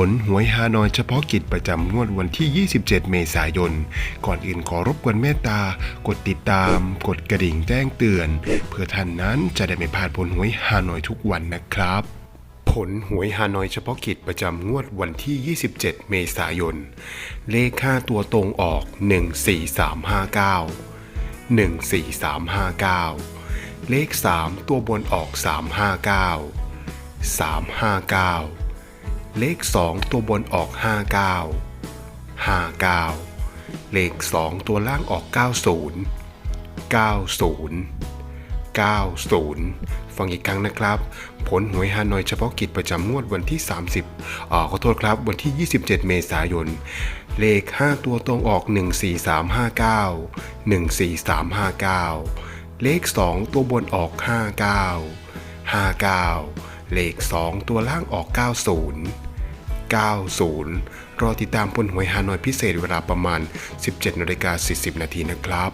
ผลหวยฮานอยเฉพาะกิจประจำงวดวันที่ 27 เมษายน ก่อนอื่นขอรบกวนเมตตา กดติดตาม กดกระดิ่งแจ้งเตือน เพื่อท่านนั้นจะได้ไม่พลาดผลหวยฮานอยทุกวันนะครับผลหวยฮานอยเฉพาะกิจประจำงวดวันที่ 27 เมษายน เลข5ตัวตรงออก 14359 14359 เลข 3 ตัวบนออก 359 359 เลข 2 ตัวบนออก 59 59 เลข 2 ตัวล่างออก 90 90 90 ฟังอีกครั้งนะครับ ผลหวยฮานอยเฉพาะกิจประจำงวดวันที่ 30อ่าขอโทษครับวันที่ 27 เมษายน เลข 5 ตัวตรงออก 14359 14359 เลข 2 ตัวบนออก 59 59เลข 2 ตัวล่างออก 90 90 รอติดตามผลหวยฮานอยพิเศษเวลาประมาณ 17นาฬิกา40 นาทีนะครับ